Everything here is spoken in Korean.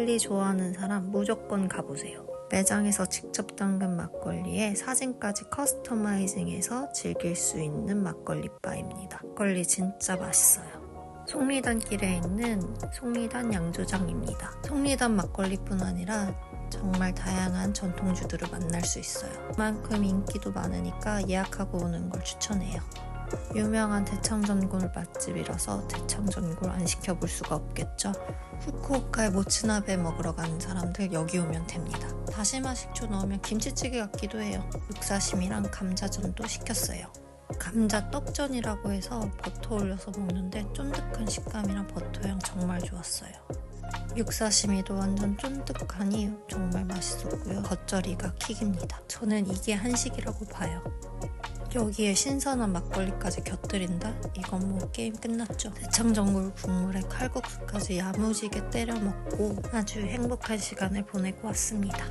막걸리 좋아하는 사람 무조건 가보세요. 매장에서 직접 담근 막걸리에 사진까지 커스터마이징해서 즐길 수 있는 막걸리 바입니다. 막걸리 진짜 맛있어요. 속리단길에 있는 속리단 양조장입니다. 속리단 막걸리뿐 아니라 정말 다양한 전통주들을 만날 수 있어요. 그만큼 인기도 많으니까 예약하고 오는 걸 추천해요. 유명한 대창전골 맛집이라서 대창전골 안 시켜볼 수가 없겠죠. 후쿠오카에 모츠나베 먹으러 가는 사람들 여기 오면 됩니다. 다시마 식초 넣으면 김치찌개 같기도 해요. 육사심이랑 감자전도 시켰어요. 감자 떡전이라고 해서 버터 올려서 먹는데 쫀득한 식감이랑 버터향 정말 좋았어요. 육사시미도 완전 쫀득하니 정말 맛있었고요. 겉절이가 킥입니다. 저는 이게 한식이라고 봐요. 여기에 신선한 막걸리까지 곁들인다? 이건 뭐 게임 끝났죠. 대창전골 국물에 칼국수까지 야무지게 때려 먹고 아주 행복한 시간을 보내고 왔습니다.